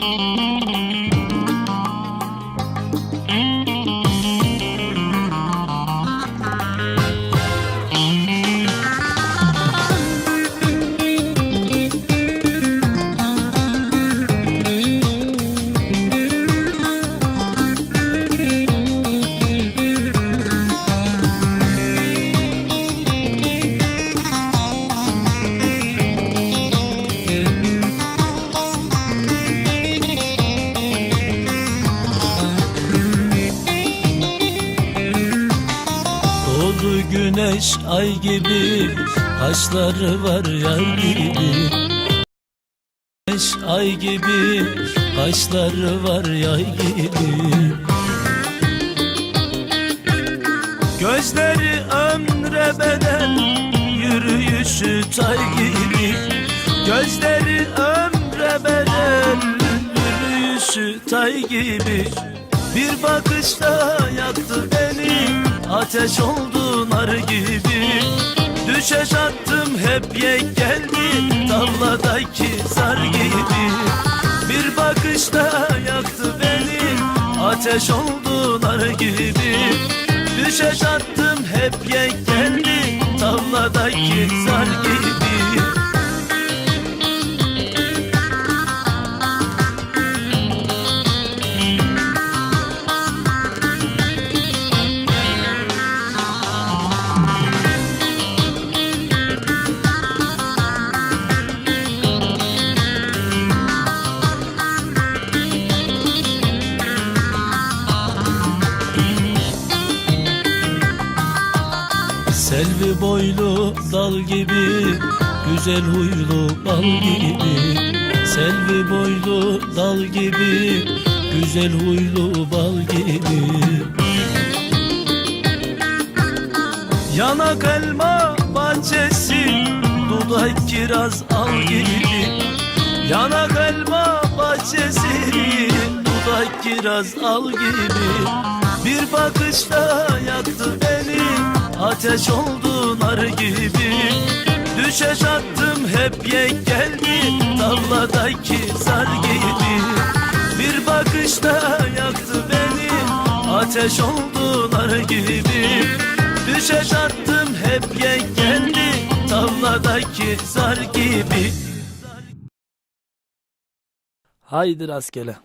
Música Doğdu güneş ay gibi Kaşları var yar gibi. Güneş ay gibi Kaşları var yay gibi. Gözleri ömre bedel Yürüyüşü tay gibi. Gözleri ömre bedel Yürüyüşü tay gibi. Bir bakışta yaktı beni Ateş oldu nar gibi Düşeş attım hep yek geldi. Tavladaki zar gibi Bir bakışta yaktı beni. Ateş oldu nar gibi Düşeş attım hep yek geldi. Tavladaki zar gibi Selvi boylu dal gibi Güzel huylu bal gibi. Selvi boylu dal gibi Güzel huylu bal gibi. Yanak elma bahçesi Dudak kiraz al gibi. Yanak elma bahçesi Dudak kiraz al gibi. Bir bakışta Ateş oldu nar gibi. Düşeş attım hep yek geldi Tavladaki zar gibi. Bir bakışta yaktı beni Ateş oldu nar gibi. Düşeş attım hep yek geldi Tavladaki zar gibi. Haydi rastgele